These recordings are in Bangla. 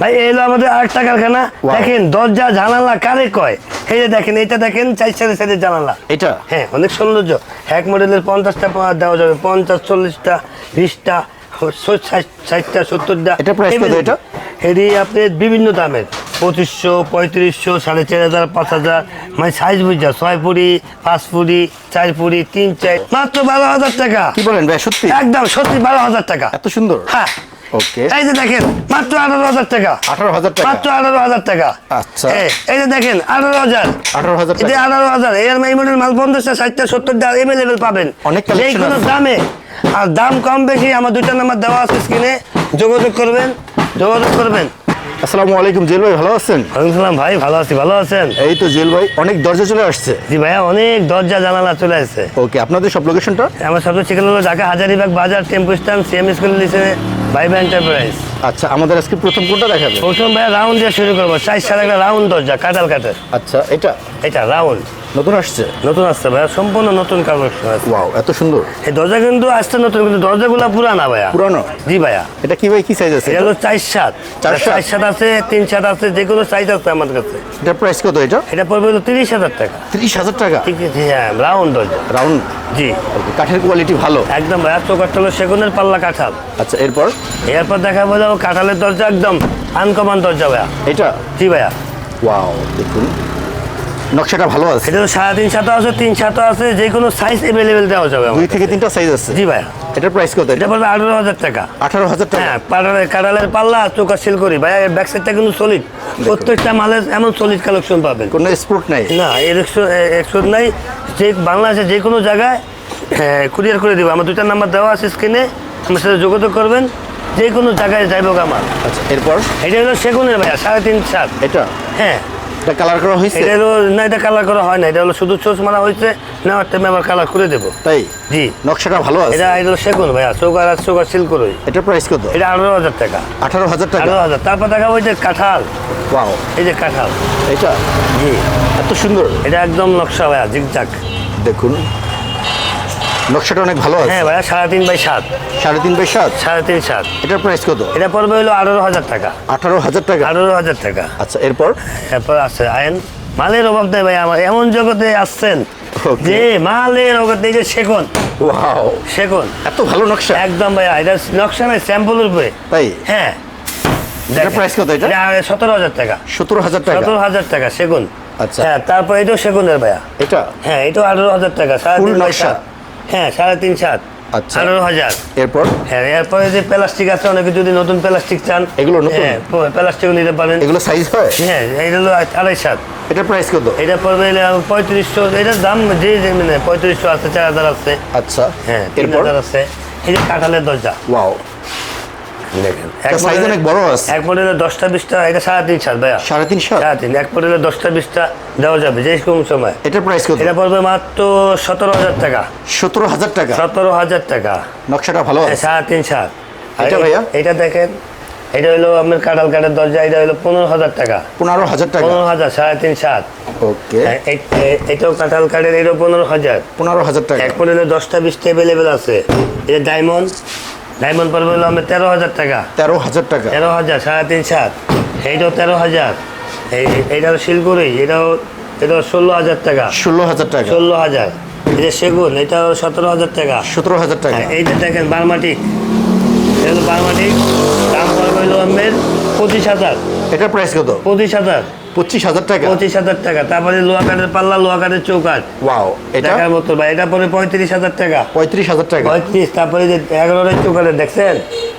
ভাই এই হলো আমাদের আরেকটা কারখানা। দেখেন দরজা জানালা কারে কয়? এই যে দেখেন এটা দেখেন চার সাইডে সাইডে জানালা। এটা হ্যাঁ অনেক সৌন্দর্য। এক মডেলের পঞ্চাশটা পাওয়া দেওয়া যাবে পঞ্চাশ চল্লিশটা বিশটা ষাটটা সত্তরটা। price এটা? এটি আপনার বিভিন্ন দামের। পঁচিশশো পঁয়ত্রিশশো সাড়ে চার হাজার পাঁচ হাজার মানে সাইজ বুঝা ছয় ফুড়ি পাঁচ ফুড়ি চার ফুড়ি তিন চার মাত্র বারো হাজার টাকা। কি বলেন ভাই সত্যি? একদম সত্যি বারো হাজার টাকা। এত সুন্দর? হ্যাঁ। ওকে এই যে দেখেন মাত্র আঠারো হাজার টাকা। আঠারো হাজার টাকা। মাত্র আঠারো হাজার টাকা। আচ্ছা। এই- যে দেখেন আঠারো হাজার। আঠারো হাজার এটা আঠারো হাজার এর এই মডেল মাল পঞ্চাশটা ষাটটা সত্তরটা এভেলেবেল পাবেন। অনেক যে collection কোনো দামে আর দাম কম বেশি আমার দুইটা নাম্বার দেওয়া আছে স্ক্রিনে যোগাযোগ করবেন যোগাযোগ করবেন। আসসালামু আলাইকুম জেল ভাই ভালো আছেন? ওয়ালাইকুম ভাই ভালো আছি ভালো আছেন? এই তো জেল ভাই অনেক দরজা চলে আসছে। জি ভাইয়া অনেক দরজা জানালা চলে আসছে। ওকে আপনাদের সব লোকেশনটা আমার সবচেয়ে ঠিকানা হলো ঢাকা হাজারিবাগ বাজার tempo stand CM school Vaiba enterprise আচ্ছা আমাদের আজকে প্রথম কোনটা দেখাবে? প্রথম ভাই রাউন্ড দিয়ে শুরু করব। সাড়ে একটা রাউন্ড দরজা কাটাল কাটার আচ্ছা এটা? এটা রাউন্ড নতুন আসছে নতুন আসছে ভাইয়া সম্পূর্ণ নতুন কালেকশন আছে। ওয়াও এত সুন্দর। এই দরজা কিন্তু আসছে নতুন কিন্তু দরজাগুলো পুরানা ভাইয়া। পুরানো? জি ভাইয়া। এটা কি ভাই কি সাইজ আছে? এটা হলো চার সাত। চার সাত? আছে তিন সাত আছে যে কোনো সাইজ আছে আমার কাছে। এটার প্রাইস কত এটা? এটা পড়বে হলো তিরিশ হাজার টাকা। তিরিশ হাজার টাকা? ঠিক আছে হ্যাঁ রাউন্ড দরজা। রাউন্ড জি। কাঠের কোয়ালিটি ভালো। একদম ভাইয়া চৌকাঠটা হলো সেগুনের পাল্লা কাঁঠাল। আচ্ছা এরপর? এরপর দেখা যাব কাঁঠালের দরজা একদম আনকমান দরজা ভাইয়া। এটা? জি ভাইয়া। ওয়াও দেখুন। নকশাটা ভালো আছে। এটা তো সাড়ে তিন সাতও আছে তিন সাতও আছে যে কোনো সাইজ অ্যাভেলেবেল দেওয়া যাবে দুই থেকে তিনটা সাইজ আছে। জি ভাইয়া। এটার প্রাইস কত এটা? পড়বে আঠারো হাজার টাকা। আঠারো হাজার টাকা। হ্যাঁ পাটালের কাঁঠালের পাল্লা চোখা সিল করি। ভাইয়া ব্যাক সাইডটা কিন্তু সলিড প্রত্যেকটা মালের এমন সলিড কালেকশন পাবেন। কোনো স্পোর্ট নাই। না এর একশো নাই। যে বাংলাদেশে যে কোনো জায়গায় কুরিয়ার করে দেবো। আমার দুইটা নাম্বার দেওয়া আছে স্ক্রিনে আমার সাথে যোগাযোগ করবেন। যে কোনো জায়গায় যাইব আমার আচ্ছা এরপর? এটা হলো সেগুনের ভাইয়া সাড়ে তিন সাত। এটা? হ্যাঁ। এটা কালার করা হয়েছে? এটা হলো না এটা কালার করা হয় না এটা হলো শুধু চোষ মারা হয়েছে নেওয়ার টাইমে আবার কালার করে দেবো। তাই? জি। নকশাটা ভালো আছে? এটা এটা হলো সেগুন ভাইয়া চৌকার আর চৌকার সিল করই এটা প্রাইস কত? এটা আঠারো হাজার টাকা। আঠারো হাজার টাকা? আঠারো হাজার। তারপর দেখা ওই যে কাঁঠাল। ওয়াও এই যে কাঁঠাল। এটা? জি। এত সুন্দর। এটা একদম নকশা ভাইয়া জিগজাক দেখুন। নকশাটা অনেক ভালো আছে। হ্যাঁ ভাইয়া সাড়ে তিন বাই সাত। সাড়ে তিন বাই সাত? সাড়ে তিন সাত। এটার প্রাইস কত? এটা পড়বে হলো আঠারো হাজার টাকা। আঠারো হাজার টাকা? আঠারো হাজার টাকা। আচ্ছা এরপর? এরপর আছে আইন মালের অভাব নেই ভাই আমার এমন জগতে আসছেন যে মালের অভাব নেই যে সেগুন ওয়াও সেগুন এত ভালো নকশা। একদম ভাইয়া এটা নকশা নাই স্যাম্পলের উপরে। তাই? হ্যাঁ। এটার প্রাইস কত এটা? সতেরো হাজার টাকা। সতেরো হাজার টাকা? সতেরো হাজার টাকা সেগুন আচ্ছা। হ্যাঁ তারপর এটাও সেগুনের ভাইয়া। এটা? হ্যাঁ এটাও আঠারো হাজার টাকা সাড়ে নকশা? হ্যাঁ সাড়ে তিন সাত। আচ্ছা। আঠারো হাজার। এরপর? হ্যাঁ এরপরে যে প্লাস্টিক আছে অনেকে যদি নতুন প্লাস্টিক চান এগুলো নতুন? হ্যাঁ প্লাস্টিক নিতে পারেন। এগুলো সাইজ হয়? হ্যাঁ এটা হলো আড়াই সাত। এটা প্রাইস কত? এটা পড়বে পঁয়ত্রিশশো। এটার দাম যে মানে পঁয়ত্রিশশো আছে চার হাজার আছে। আচ্ছা। হ্যাঁ তিন এরপর? হাজার আছে। এই যে কাঁঠালের দরজা। ওয়াও দেখেন এটা size অনেক বড় আছে। এক মডেলের দশটা বিশটা এটা সাড়ে তিন সাত ভাইয়া। সাড়ে তিন সাড়ে তিন এক মডেলের দশটা বিশটা দেওয়া যাবে যে কোন সময়। এটার প্রাইস কত? এটা পড়বে মাত্র সতেরো হাজার টাকা। সতেরো হাজার টাকা? সতেরো হাজার টাকা। নকশাটা ভালো আছে। সাড়ে তিন সাত। এটা ভাইয়া? এটা দেখেন এটা হলো আপনার কাঁঠাল কাঠের দরজা এটা হলো পনেরো হাজার টাকা। পনেরো হাজার টাকা। পনেরো হাজার সাড়ে তিন সাত। ওকে। হ্যাঁ, এটাও কাঁঠাল কাঠের এটাও পনেরো হাজার। পনেরো হাজার টাকা। এক মডেলের দশটা বিশটা অ্যাভেলেবেল আছে। এটা ডায়মন্ড ডায়মন্ড পড়বে হলো আমার তেরো হাজার টাকা। তেরো হাজার টাকা। তেরো হাজার সাড়ে তিন সাত। এইটাও তেরো হাজার এই এইটাও শিলগুড়ি এটাও এটাও ষোলো হাজার টাকা। ষোলো হাজার টাকা। ষোলো হাজার এটা সেগুন এটাও সতেরো হাজার টাকা। সতেরো হাজার টাকা। এইটা দেখেন বারমাটি বারমাটিক দাম পড়বে হলো আমের পঁচিশ হাজার এটার প্রাইস কত? পঁচিশ হাজার পঁচিশ হাজার টাকা। পঁচিশ হাজার টাকা। তারপরে লোহা কাঠের পাল্লা লোহা কাঠের চৌকাঠ। ওয়াও এটা? টাকার মতো ভাই এটা পরে পঁয়ত্রিশ হাজার টাকা। পঁয়ত্রিশ হাজার টাকা। পঁয়ত্রিশ তারপরে যে এগারোটার চৌকাঠের দেখছেন?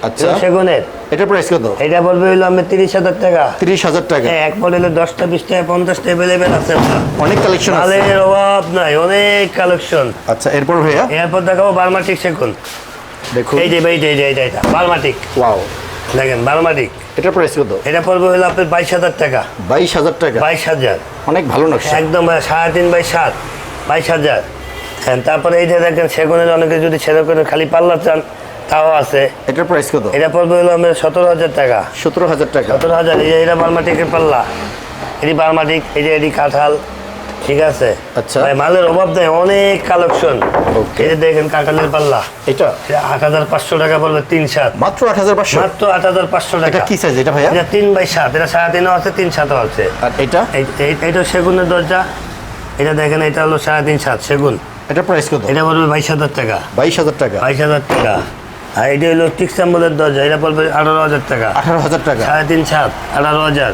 আচ্ছা। সেগুনের। এটার প্রাইস কত? এটা পড়বে হইল আমি তিরিশ হাজার টাকা। তিরিশ হাজার টাকা। হ্যাঁ এক মডেলের দশটা বিশটা পঞ্চাশটা অ্যাভেলেবেল আছে অনেক কালেকশন মালের অভাব নাই অনেক কালেকশন আচ্ছা এরপর ভাইয়া? এরপর দেখাবো বারমাটিক সেগুন। দেখুন। এই যে এই যে এই যে এটা বারমাটিক ওয়াও। দেখেন বারমাটিক। এটার প্রাইস কত? এটা পড়বে হলো আপনার বাইশ হাজার টাকা। বাইশ হাজার টাকা? বাইশ হাজার। অনেক ভালো নকশা। একদম সাড়ে তিন বাই সাত বাইশ হাজার। হ্যাঁ তারপরে এই যে দেখেন সেগুনের অনেকে যদি সেরকম খালি পাল্লা চান তাও আছে। এটার প্রাইস কত? এটা পড়বে হলো আমার সতেরো হাজার টাকা। সতেরো হাজার টাকা। সতেরো হাজার এই যে এটা বারমাটিকের পাল্লা। এটি বারমাটিক এই যে এটি কাঁঠাল। ঠিক আছে? আচ্ছা। ভাই মালের অভাব নেই অনেক কালেকশন। এই দেখেন কাঁঠালের পাল্লা। এটা? আট হাজার পাঁচশো টাকা পড়বে তিন সাত। মাত্র আট হাজার পাঁচশো? মাত্র আট হাজার পাঁচশো টাকা। কি সাইজ এটা ভাইয়া? এটা তিন বাই সাত। এটা সাড়ে তিনও আছে তিন সাতও আছে। আর এটা? এটা সেগুনের দরজা। এটা দেখেন এটা হলো সাড়ে তিন সাত সেগুন। এটা প্রাইস কত? এটা পড়বে বাইশ হাজার টাকা। বাইশ হাজার টাকা। বাইশ হাজার টাকা। আর এটা হলো টিক্সাম্বলের দরজা। এটা পড়বে আঠারো হাজার টাকা। আঠারো হাজার টাকা। সাড়ে তিন সাত আঠারো হাজার।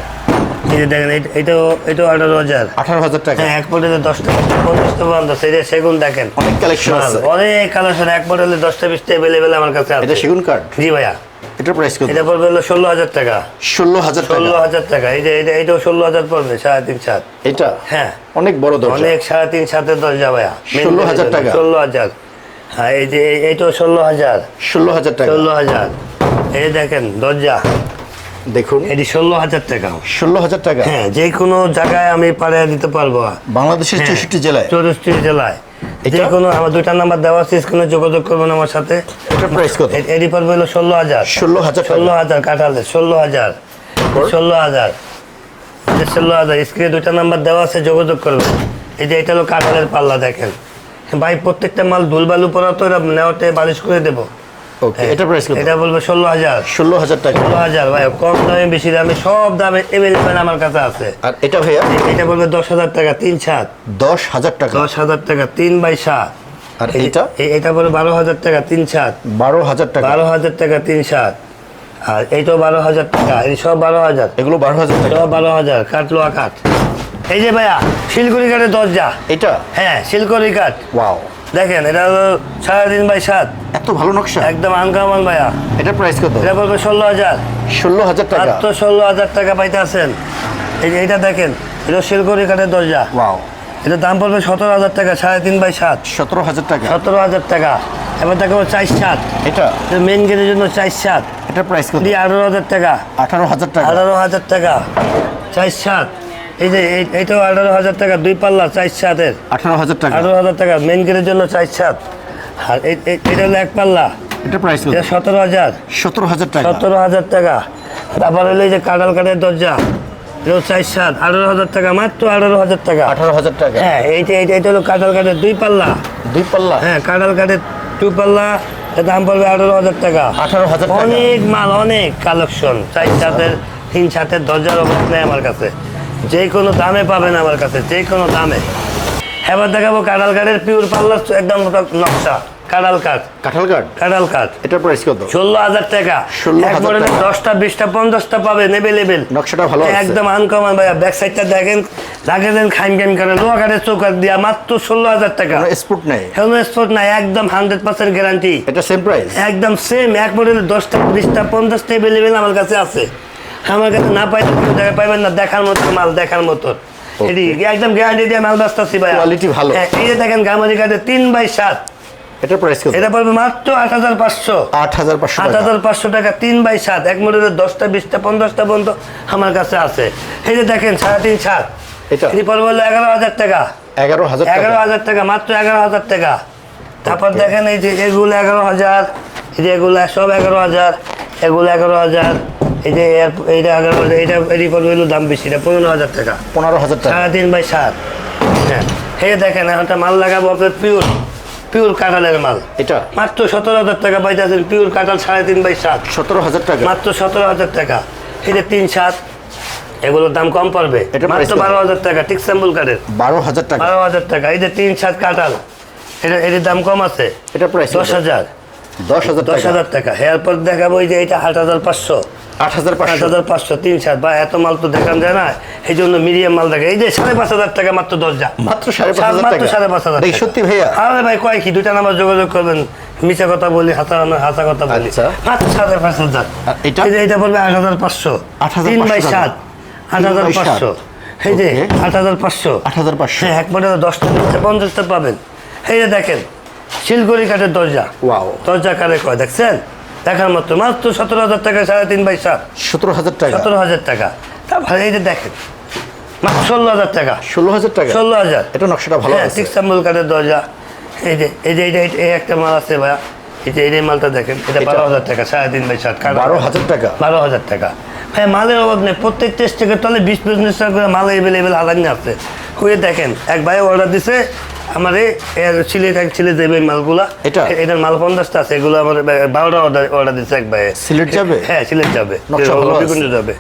এই যে দেখেন এটাও এটাও আঠারো হাজার। আঠারো হাজার টাকা। হ্যাঁ এক মডেলে দশটা পঞ্চাশটা পর্যন্ত সেগুন দেখেন। অনেক কালেকশন আছে। অনেক কালেকশন এক মডেলে দশটা বিশটা অ্যাভেলেবেল আমার কাছে এটা সেগুন জি ভাইয়া। এটা প্রাইস কত? এটা পড়বে হলো ষোলো হাজার টাকা। ষোলো হাজার টাকা। ষোলো হাজার টাকা। এই যে এটা এটাও ষোলো হাজার পড়বে সাড়ে তিন সাত। এটা? হ্যাঁ। অনেক বড় দরজা। অনেক সাড়ে তিন সাতের দরজা ভাইয়া। 16,000 টাকা। ষোলো হাজার। হ্যাঁ এই যে এইটাও ষোলো হাজার। ষোলো হাজার টাকা। ষোলো হাজার। এই দেখেন দরজা। দেখুন। এটি ষোলো হাজার টাকা। ষোলো হাজার টাকা? হ্যাঁ যে কোনো জায়গায় আমি পাড়ে দিতে পারব। বাংলাদেশের হ্যাঁ। চৌষট্টি জেলায়? চৌষট্টি জেলায়। এটা? যে কোনো আমার দুইটা নাম্বার দেওয়া আছে স্ক্রিনে যোগাযোগ করবেন আমার সাথে। এটা প্রাইস কত? এটি পড়বে হলো ষোলো হাজার ষোলো হাজার ষোলো হাজার কাঠালে ষোলো হাজার ষোলো হাজার ষোলো হাজার স্ক্রিনে দুইটা নাম্বার দেওয়া আছে যোগাযোগ করবেন। এই যে এটা হলো কাঠালের পাল্লা দেখেন। ভাই প্রত্যেকটা মাল ধুলবালু পরা তো এরা নেওয়াতে বালিশ করে দেবো। ওকে এটা প্রাইস কত? এটা বলবে ষোলো হাজার। ষোলো হাজার টাকা। ষোলো হাজার ভাই কম দামে বেশি দামে সব দামে এভেলেবেল আমার কাছে আছে। আর এটা ভাইয়া? এটা বলবে দশ হাজার টাকা তিন সাত। দশ হাজার টাকা। দশ হাজার টাকা তিন বাই সাত। আর এটা এটা বলে বারো হাজার টাকা তিন সাত। বারো হাজার টাকা। বারো হাজার টাকা তিন সাত। আর এইটাও বারো হাজার টাকা এই সব বারো হাজার। এগুলো বারো হাজার টাকা। বারো হাজার কাঠ লোয়া কাঠ। এই যে ভাইয়া শিলকুড়ি কাঠের দরজা। এটা হ্যাঁ শিলকুড়ি কাঠ ওয়াও দেখেন এটা হলো সাড়ে তিন বাই সাত। এত ভালো নকশা। একদম আনকামান ভাইয়া। এটা প্রাইস কত? এটা বলবে ষোলো হাজার। ষোলো হাজার টাকা। মাত্র ষোলো হাজার টাকা পাইতে আছেন এই যে এটা দেখেন এটা শিলকুড়ি কাঠের দরজা। ওয়াও এটা দাম পড়বে সতেরো হাজার টাকা সাড়ে তিন বাই সাত। সতেরো হাজার টাকা। সতেরো হাজার টাকা। এবার দেখো চার সাত। এটা? মেন গেটের জন্য চার সাত। এটা প্রাইস কত? আঠারো হাজার টাকা। আঠারো হাজার টাকা। আঠারো হাজার টাকা। চার সাত। এই যে এই- এইটাও আঠারো হাজার টাকা দুই পাল্লা চার সাতের আঠারো হাজার টাকা। আঠারো হাজার টাকা মেন গেটের জন্য চার সাত আর এটা হলো এক পাল্লা। এটা প্রাইস এটা সতেরো হাজার। সতেরো হাজার টাকা। সতেরো হাজার টাকা। তারপর হলো এই যে কাঁঠাল কাঠের দরজা। এটা চার সাত আঠারো হাজার টাকা মাত্র আঠারো হাজার টাকা। আঠারো হাজার টাকা। হ্যাঁ এইটা এইটা এটা হলো কাঁঠাল কাঠের দুই পাল্লা। দুই পাল্লা? হ্যাঁ কাঁঠাল কাঠের টু পাল্লা। দাম পড়বে আঠারো হাজার টাকা। আঠারো হাজার অনেক মাল অনেক কালেকশন। চার সাতের তিন সাতের দরজার অবস্থা নেই আমার কাছে। যে কোনো দামে পাবেন আমার কাছে যে কোনো দামে। এবার দেখাবো কাঁঠাল কাঠের পিওর পাল্লা একদম নকশা। কাঁঠাল কাঠ। কাঁঠাল কার্ড কাঁঠাল কাঠ। এটা প্রাইস কত? ষোলো হাজার টাকা। এক মডেলে দশটা বিশটা পঞ্চাশটা পাবেন এভেলেবেল নকশাটা ভালো একদম আনকমন ভাইয়া। ব্যাক সাইডটা দেখেন দেন করে। লোহা কাঠের দিয়া মাত্র ষোলো হাজার টাকা। নেই। একদম হান্ড্রেড পার্সেন্ট গ্যারান্টি এটা সেম প্রাইস একদম সেম এক মডেলের দশটা বিশটা পঞ্চাশটা আমার কাছে আছে। আমার কাছে না পাইলে কোনো জায়গায় পাইবেন না দেখার মতো মাল দেখার মতো। এটি একদম গ্যারান্টি দিয়ে মাল ব্যস্তাছি ভাই Quality ভালো। এই যে দেখেন গামারি কাঠে তিন বাই সাত। এটা প্রাইস কত? এটা পড়বে মাত্র আট হাজার পাঁচশো। আট হাজার পাঁচশো আট টাকা হাজার পাঁচশো টাকা তিন বাই সাত। এক মডেলের দশটা বিশটা পঞ্চাশটা পর্যন্ত আমার কাছে আছে। এই যে দেখেন সাড়ে তিন সাত। এটা? এটি পড়বে হলো এগারো হাজার টাকা। এগারো হাজার এগারো টাকা হাজার টাকা মাত্র এগারো হাজার টাকা। তারপর দেখেন এই যে এগুলো এগারো হাজার এই যে এগুলো সব এগারো হাজার এগুলো এগারো হাজার। এই যে এইটা হাজার এইটা এটি হলো দাম বেশি এটা পনেরো হাজার টাকা। পনেরো হাজার টাকা। সাড়ে তিন বাই সাত। হ্যাঁ যে দেখেন একটা মাল লাগাবো আপনার পিওর পিওর কাঁঠালের মাল। এটা? মাত্র সতেরো হাজার টাকা পাইতেছেন পিওর কাঁঠাল সাড়ে তিন বাই সাত। সতেরো হাজার টাকা। মাত্র সতেরো হাজার টাকা। এই যে তিন সাত এগুলোর দাম কম পড়বে। এটা মাত্র বারো হাজার টাকা ঠিক স্যাম্বল কাঠের বারো হাজার টাকা। বারো হাজার টাকা। এই যে তিন সাত কাঁঠাল এটা এটির দাম কম আছে। এটা প্রাইস দশ হাজার। দশ হাজার দশ টাকা হাজার টাকা। এরপর দেখাবো যে এটা আট হাজার পাঁচশো। আট হাজার পাঁচশো। হাজার পাঁচশো তিন সাত বা এত মাল তো দেখান যায় না। এই জন্য মিডিয়াম মাল দেখে। এই যে সাড়ে পাঁচ হাজার টাকা মাত্র দরজা। মাত্র সাড়ে পাঁচ হাজার মাত্র সাড়ে পাঁচ হাজার সত্যি ভাইয়া। আরে ভাই কয় কি? দুইটা নাম্বার যোগাযোগ করবেন। মিছা কথা বলি হাসা হাসা কথা বলি। আচ্ছা। মাত্র সাড়ে পাঁচ হাজার। এটা? এটা বলবে আট হাজার পাঁচশো। 8,500 তিন বাই সাত। আট হাজার পাঁচশো। এই যে আট হাজার পাঁচশো। আট হাজার পাঁচশো। হ্যাঁ এক দশটা পঞ্চাশটা পাবেন। এই যে দেখেন শিলগুড়ি কাঠের দরজা। ওয়াও। দরজা কারে কয়? দেখছেন? দেখার মতো মাত্র সতেরো হাজার টাকা সাড়ে তিন বাই সাত। সতেরো হাজার টাকা? সতেরো হাজার টাকা। তারপরে এই যে দেখেন। মাত্র ষোলো হাজার টাকা। ষোলো হাজার টাকা? ষোলো হাজার। এটা নকশাটা ভালো হ্যাঁ ঠিক কাঠের দরজা। এই যে এই যে এই যে এই- একটা মাল আছে ভাইয়া। এই যে এই মালটা দেখেন এটা? বারো হাজার টাকা সাড়ে তিন বাই সাত। বারো হাজার টাকা? বারো হাজার টাকা। ভাই মালের অভাব নেই। প্রত্যেক টেস্ট থেকে তলে বিশ পঁচিশ করে মাল এভেলেবেল আলাদা আছে ওই দেখেন এক ভাই অর্ডার দিছে আমার এর সিলেট ছেলে দেবে মালগুলা। এটা? এটার মাল পঞ্চাশটা আছে এগুলো আমার বারোটা অর্ডার অর্ডার দিচ্ছে এক ভাই সিলেট যাবে? হ্যাঁ সিলেট যাবে। হবিগঞ্জ যাবে।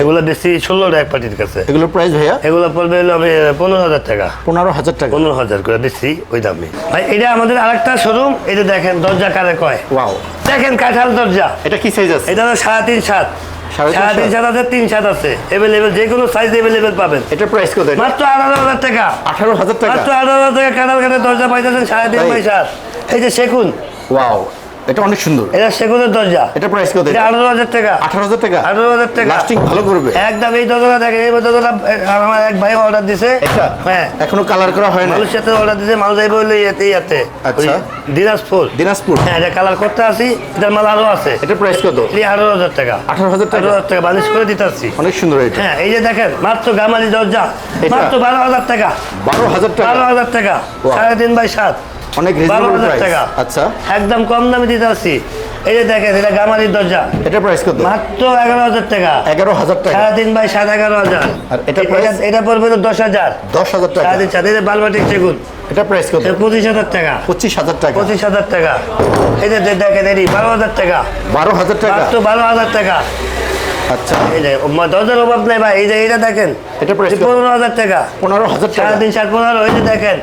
এগুলো বেশি ষোলোটা এক পার্টির কাছে। এগুলোর প্রাইস ভাইয়া? এগুলো পড়বে হলো আমি পনেরো হাজার টাকা। পনেরো হাজার টাকা। পনেরো হাজার করে দিচ্ছি ওই দামে। ভাই এটা আমাদের আরেকটা শোরুম এটা দেখেন দরজা কারে কয়? ওয়াও দেখেন কাঁঠাল দরজা। এটা কি সাইজ আছে? এটা হলো সাড়ে তিন সাত। সাড়ে তিন সাত? আছে তিন সাত আছে। এভেলেবেল যে কোনো সাইজ এভেলেবেল পাবেন। এটার প্রাইস কত মাত্র আঠারো হাজার টাকা। আঠারো হাজার টাকা? মাত্র আঠারো হাজার টাকা দরজা পাইতেছেন সাড়ে তিন? বাই সাত এই যে শেখুন ওয়াও এটা অনেক সুন্দর। এটা সেগুনের দরজা। এটা প্রাইস কত এটা? আঠারো হাজার টাকা। আঠারো হাজার টাকা? আঠারো হাজার টাকা। লাস্টিং ভালো করবে একদম এই দরজাটা দেখেন এই দরজাটা আমার এক ভাই অর্ডার দিছে। হ্যাঁ। এখনও কালার করা হয় না মানুষের সাথে অর্ডার দিছে মাল যাইবে হইল ইয়াতে ইয়াতে। আচ্ছা। দিনাজপুর। দিনাজপুর? হ্যাঁ এটা কালার করতে আসি এটার মাল আরও আছে। এটা প্রাইস কত? এই আঠারো হাজার টাকা। আঠারো হাজার টাকা? আঠারো হাজার টাকা বালিশ করে দিতে আসছি। অনেক সুন্দর এটা। হ্যাঁ এই যে দেখেন মাত্র গামালি দরজা? মাত্র বারো হাজার টাকা। বারো হাজার টাকা? বারো হাজার টাকা. সাড়ে তিন বাই সাত। অনেক রিজনেবল প্রাইস টাকা আচ্ছা একদম কম দামে দিতে আসছি এই যে দেখেন এটা গামালির দরজা এটা প্রাইস কত মাত্র এগারো হাজার টাকা এগারো হাজার টাকা সাড়ে তিন বাই সাত এগারো হাজার আর এটা এটা- price? এটা পড়বে তো দশ হাজার দশ হাজার টাকা সাড়ে এই যে বালবাটিক সেগুন এটা প্রাইস কত পঁচিশ হাজার টাকা পঁচিশ হাজার টাকা পঁচিশ হাজার টাকা এই যে দেখেন এটি বারো হাজার টাকা বারো হাজার টাকা মাত্র বারো হাজার টাকা আচ্ছা এই যে দরজার অভাব নাই ভাই এই যে এটা দেখেন এটা কত? পনেরো হাজার টাকা পনেরো হাজার টাকা সাড়ে তিন সাত পনেরো এই যে দেখেন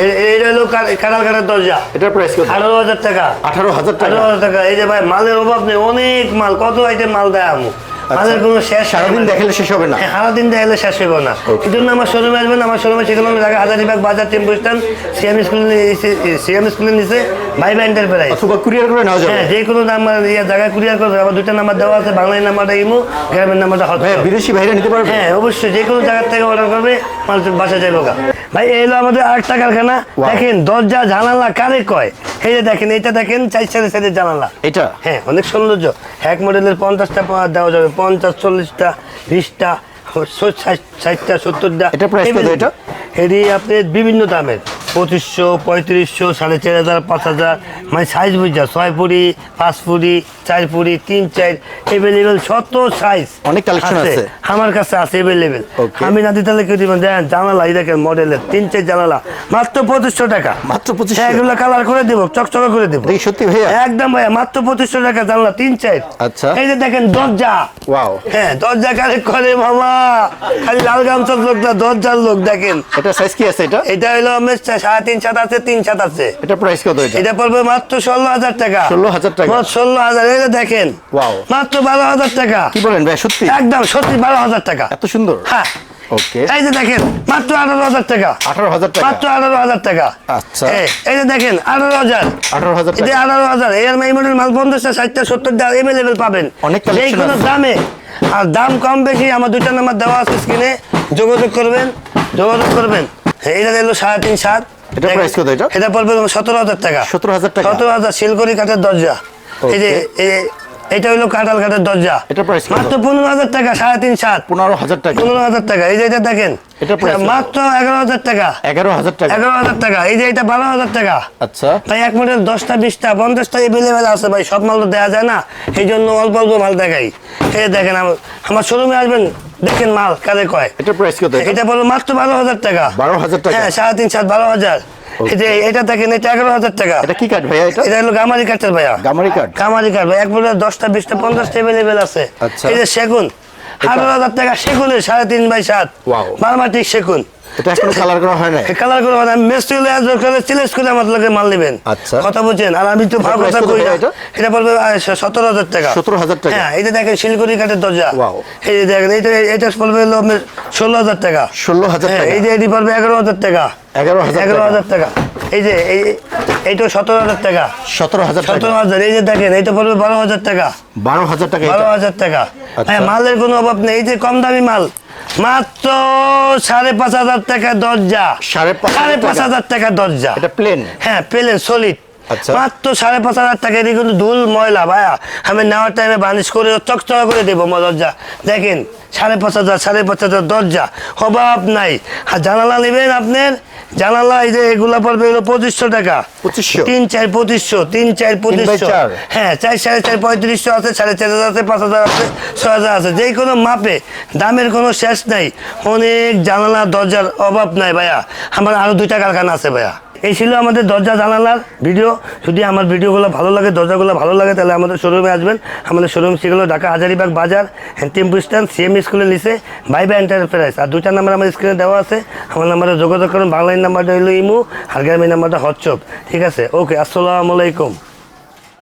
এইটা হলো কাটার দরজা। এটার প্রাইস কত? আঠারো হাজার টাকা। আঠারো হাজার টাকা? আঠারো হাজার টাকা। এই যে ভাই মালের অভাব নেই অনেক মাল কত আইটেম মাল দেয় আমু? মালের কোনো শেষ আচ্ছা। সারাদিন। দেখালে শেষ হবে না? হ্যাঁ, সারাদিন দেখলে শেষ হইব না। এই জন্য আমার শোরুমে আসবেন আমার শোরুমে সেখানে ঢাকা হাজারিবাগ বাজার tempo stand CM school CM স্কুলের নিচে ভাই ভাই এন্টারপ্রাইজ অথবা কুরিয়ার করে নেওয়া যাবে। হ্যাঁ যে কোনো নাম্বার ইয়ে জায়গায় কুরিয়ার করবে আমার দুইটা নাম্বার দেওয়া আছে বাংলায় নাম্বারটা ইমো গ্রামের নাম্বারটা হট বিদেশি ভাইরা নিতে পারবে? হ্যাঁ অবশ্যই যে কোনো জায়গার থেকে অর্ডার করবে মাল বাসা যাইব গা। ভাই এই হলো আমাদের আরেকটা কারখানা। দেখেন দরজা জানালা কারে কয়? এই যে দেখেন এটা দেখেন চার সাইডে সাইডে জানালা। এটা হ্যাঁ অনেক সৌন্দর্য। এক মডেলের পঞ্চাশটা দেওয়া যাবে পঞ্চাশ চল্লিশটা বিশটা ষাটটা সত্তরটা। এটা এটা? আপনার বিভিন্ন দামের। পঁচিশশো পঁয়ত্রিশশো সাড়ে চার হাজার পাঁচ হাজার মানে সাইজ বুঝা ছয় ফুটি পাঁচ ফুটি চার ফুটি তিন চার এভেলেবেল শত সাইজ অনেক আছে। আমার কাছে আছে এভেলেবেল আমি না দিতে কেউ দিবেন দেখেন জানালা এই দেখেন মডেলের তিন চার জানালা। মাত্র পঁচিশশো টাকা। মাত্র পঁচিশ হ্যাঁ, এগুলো কালার করে দেবো চকচকা করে দেবো। সত্যি ভাইয়া? একদম ভাইয়া মাত্র পঁচিশশো টাকা জানলা তিন চার। আচ্ছা। এই যে দেখেন দরজা। ওয়াও হ্যাঁ দরজা কারে করে মামা? খালি লাল গামছার লোক দরজার লোক দেখেন। এটা সাইজ কি আছে এটা? এটা হলো আমার সাড়ে তিন সাত আছে তিন সাত আছে। এটা প্রাইস কত এটা? এটা পড়বে মাত্র ষোলো হাজার টাকা। 16,000 টাকা। ষোলো হাজার এই দেখেন. মাত্র বারো হাজার টাকা। কি বলেন ভাই সত্যি? একদম সত্যি বারো হাজার টাকা। এত সুন্দর? হ্যাঁ। ওকে এই যে দেখেন মাত্র আঠারো হাজার টাকা। আঠারো হাজার টাকা? মাত্র আঠারো হাজার টাকা। আচ্ছা। এই, যে দেখেন আঠারো হাজার। আঠারো হাজার এটা আঠারো হাজার এর এই মডেল মাল পঞ্চাশটা ষাটটা সত্তরটা এভেলেবেল পাবেন। অনেক কোনো দামে। আর দাম কম বেশি আমার দুইটা নাম্বার দেওয়া আছে স্ক্রিনে যোগাযোগ করবেন যোগাযোগ করবেন। এটা দিল সাড়ে তিন সাত। এটা প্রাইস কত এটা? এটা পড়বে সতেরো হাজার টাকা। 17,000 টাকা? সতেরো হাজার শিলকড়ি কাঠের দরজা। এই যে এই- এটা হলো কাঁঠাল কাঠের দরজা। এটা কত? মাত্র পনেরো হাজার টাকা সাড়ে তিন সাত। পনেরো হাজার টাকা। পনেরো হাজার টাকা এই যে এটা দেখেন। এটা মাত্র এগারো হাজার টাকা। এগারো হাজার টাকা। এগারো হাজার টাকা এই যে এটা বারো হাজার টাকা। আচ্ছা। ভাই এক মডেল দশটা বিশটা পঞ্চাশটা এভেলেবেল আছে ভাই সব মাল তো দেওয়া যায় না। এই জন্য অল্প অল্প মাল দেখাই। এই দেখেন আমার শোরুমে আসবেন দেখেন মাল কারে কয়। এটা প্রাইস কত এটা? বলো মাত্র বারো হাজার টাকা। 12,000 টাকা? হ্যাঁ সাড়ে তিন সাত বারো হাজার। এটা দেখেন এটা এগারো হাজার টাকা। এটা কি কাঠ ভাইয়া এটা? এটা হলো গামারি কাঠের ভাইয়া। গামারি কাঠ গামারি কাঠ ভাই এক দশটা বিশটা পঞ্চাশটা এভেলেবেল আছে। আচ্ছা। এই যে সেগুন আঠারো হাজার টাকা সেগুনের সাড়ে তিন বাই সাত. বারমাটিক সেগুন। এটা এখনও কালার করা হয় না কালার করে আমি মেস্ত্রি লেয়ার করে সিলেক্ট করে আমার লোকে মাল নেবেন। আচ্ছা। কথা বুঝছেন? আর আমি তো ভালো কথা কই না। এটা? এটা পড়বে টাকা। 17,000 টাকা? হ্যাঁ এই যে দেখেন শিলগুড়ি কাঠের দরজা। Wow. এই যে দেখেন এইটা এটা পড়বে হলো আপনার ষোলো হাজার টাকা। ষোলো হাজার টাকা। এই যে এটি পড়বে এগারো টাকা। এগারো হাজার টাকা। এই যে এই এইটা সতেরো হাজার টাকা। সতেরো হাজার সতেরো হাজার এই যে দেখেন এইটা পড়বে বারো হাজার টাকা। বারো হাজার টাকা বারো হাজার টাকা। আচ্ছা। হ্যাঁ মালের কোনো অভাব নেই। এই যে কম দামি মাল মাত্র সাড়ে পাঁচ হাজার টাকা দরজা সাড়ে পাঁচ হাজার সাড়ে পাঁচ টাকা? হাজার টাকা দরজা এটা প্লেন হ্যাঁ প্লেন সলিড। মাত্র সাড়ে পাঁচ হাজার টাকা কিন্তু ধুল ময়লা ভাইয়া আমি নেওয়ার টাইমে বানিশ করে চকচকা করে দেবো দরজা। দেখেন সাড়ে পাঁচ হাজার সাড়ে পাঁচ হাজার দরজা অভাব নাই। আর জানালা নেবেন আপনার? জানালা এই যে এগুলা পড়বে হলো পঁচিশশো টাকা। তিন চার পঁচিশশো তিন চার পঁচিশশো। হ্যাঁ চার সাড়ে চার পঁয়ত্রিশশো আছে সাড়ে চার হাজার আছে পাঁচ হাজার আছে ছয় হাজার আছে। যে কোনো মাপে দামের কোনো শেষ নাই। অনেক জানালা দরজার অভাব নাই ভাইয়া আমার আরও দুইটা কারখানা আছে ভাইয়া এই ছিল আমাদের দরজা জানালার ভিডিও। যদি আমার ভিডিওগুলো ভালো লাগে, দরজাগুলো ভালো লাগে, তাহলে আমাদের শোরুমে আসবেন। আমাদের শোরুম সেগুলো ঢাকা হাজারিবাগ বাজার টেম্পু স্ট্যান্ড সিএম স্কুলের নিচে ভাইবা এন্টারপ্রাইজ আর দুটা নাম্বার আমার স্ক্রিনে দেওয়া আছে। আমার নাম্বারে যোগাযোগ করুন। বাংলাইন নাম্বারটা হলো ইমু, আর গ্রামীণ নাম্বারটা হচ্ছপ ঠিক আছে? ওকে আসসালামু আলাইকুম।